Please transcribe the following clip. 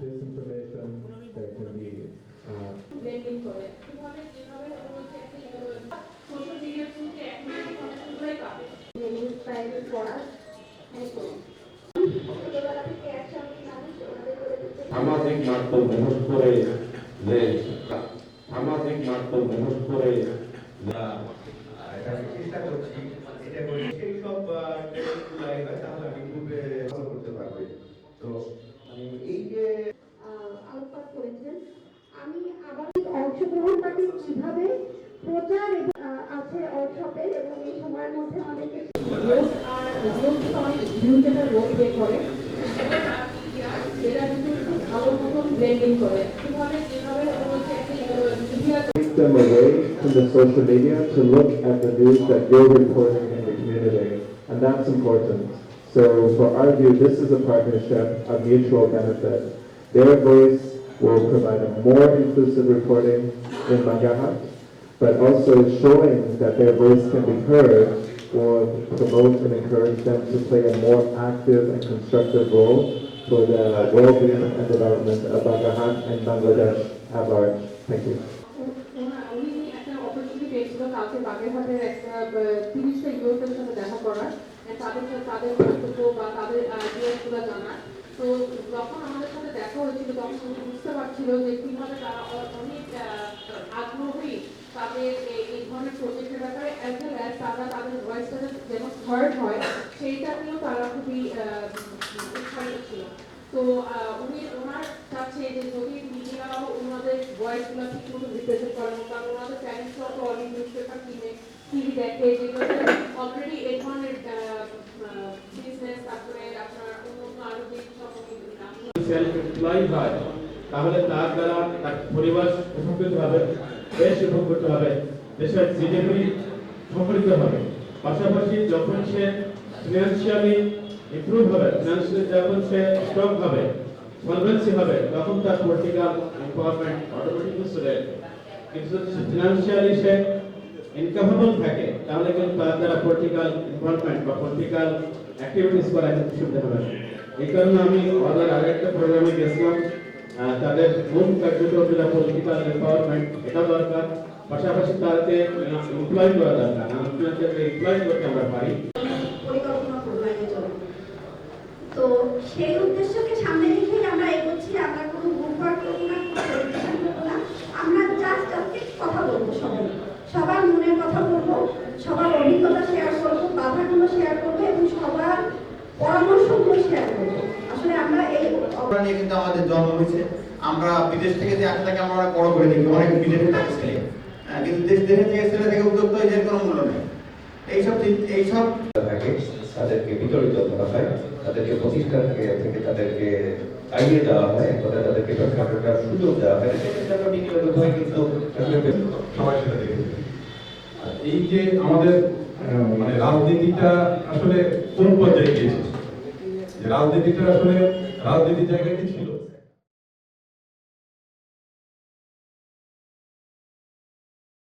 disinformation, there can be uh, সামাজিক মাধ্যম মুহূর্ত করে যে সামাজিক মাধ্যম মুহূর্ত করে চেষ্টা করছি। এটা করে সেই সব তাহলে আমি গ্রুপে ফলো করতে পারবে। তো অংশগ্রহণকারী কিভাবে প্রচার এবং, আহ, আছে ওয়ার্কশপে এবং এই সময়ের মধ্যে আমাদেরকে রোজ আর রোজ সময় ভিউ যেটা রোজ বের করে সেটা কিন্তু খুব ভালো মতন ব্লেন্ডিং করে কিভাবে যেভাবে হচ্ছে একটা take them away from the social media to look at the news that you're reporting in the community. And that's important. So for our view, this is a partnership of mutual benefit. Their voice will provide a more inclusive reporting in Mangahat, but also showing that their voice can be heard will promote and encourage them to play a more active and constructive role for the well-being and development of Mangahat and Bangladesh at large. Thank you. ওনা- উনি একটা opportunity পেয়েছিল কালকে বাগেরহাটের একটা তিরিশটা ইউরোপের সাথে দেখা করার and তাদের সাথে তাদের বক্তব্য বা তাদের আইডিয়াসগুলো জানার তো যখন আমাদের সাথে দেখা হয়েছিল, তখন বুঝতে পারছিল যে কীভাবে তারা অনেক আগ্রহী তাদের এই ধরনের প্রজেক্টের ব্যাপারে অ্যাজ ওয়েল অ্যাজ তারা তাদের ভয়েসটা যেন হার্ড হয়, সেইটা নিয়েও তারা খুবই উৎসাহিত ছিল। তো উনি ওনার কাছে যে যদি মিডিয়াও ওনাদের ভয়েসগুলো ঠিক রিপ্রেজেন্ট করেন কারণ ওনাদের প্যারেন্টসরাও তো অলরেডি নিউজ পেপার কিনে টিভি দেখে যেগুলোতে অলরেডি এই ধরনের বিজনেস তারপরে আপনার তাহলে তার দ্বারা তার পরিবার উপকৃত হবে, দেশ উপকৃত হবে, দেশের জিডিপি সম্পর্কিত হবে পাশাপাশি যখন সে ফিনান্সিয়ালি ইমপ্রুভ হবে ফিনান্সিয়ালি যখন সে স্ট্রং হবে সলভেন্সি হবে, তখন তার পলিটিক্যাল এম্পাওয়ারমেন্ট অটোমেটিকলি চলে কিন্তু ফিনান্সিয়ালি সে ইনকামেবল থাকে, তাহলে কিন্তু তার দ্বারা পলিটিক্যাল ইনভলভমেন্ট বা পলিটিক্যাল অ্যাক্টিভিটিস করা সুবিধা হবে। এই কারণে আমি ওদের আরেকটা প্রোগ্রামে গেছিলাম। তাদের মূল কার্যক্রম যেটা পলিটিক্যাল এম্পাওয়ারমেন্ট এটা দরকার। পাশাপাশি তাদেরকে এমপ্লয় করা দরকার। আমাদেরকে এমপ্লয় করতে আমরা পারি। তো সেই উদ্দেশ্যকে সামনে রেখেই আমরা এগোচ্ছি। আমরা কোনো গ্রুপওয়ার্ক করব না করব না আমরা জাস্ট আজকে কথা বলব সবাই। সবার মনের কথা বলব, সবার অভিজ্ঞতা শেয়ার করব, বাধাগুলো শেয়ার করব এবং সবার পরামর্শগুলো শেয়ার করব আসলে আমরা এই নিয়ে কিন্তু আমাদের জন্ম হয়েছে। আমরা বিদেশ থেকে যে আসে তাকে আমরা বড় করে দেখি অনেক বিদেশে থাকে ছেলে। হ্যাঁ, কিন্তু দেশ দেশে থেকে ছেলে থেকে উদ্যোক্তা হয়েছে এর কোনো মূল্য নেই। এইসব এইসব থাকে তাদেরকে বিতরিত করা হয় তাদেরকে প্রতিষ্ঠান থেকে তাদেরকে আইডিয়া দেওয়া হয় একথা তাদেরকে ব্যবসা করার সুযোগ দেওয়া হয়। সেক্ষেত্রে আমরা নীতিগত হয় কিন্তু সবাই সেটা আর এই যে আমাদের মানে রাজনীতিটা আসলে কোন পর্যায়ে গিয়েছে। যে রাজনীতিটা আসলে রাজনীতির জায়গায় কি ছিল?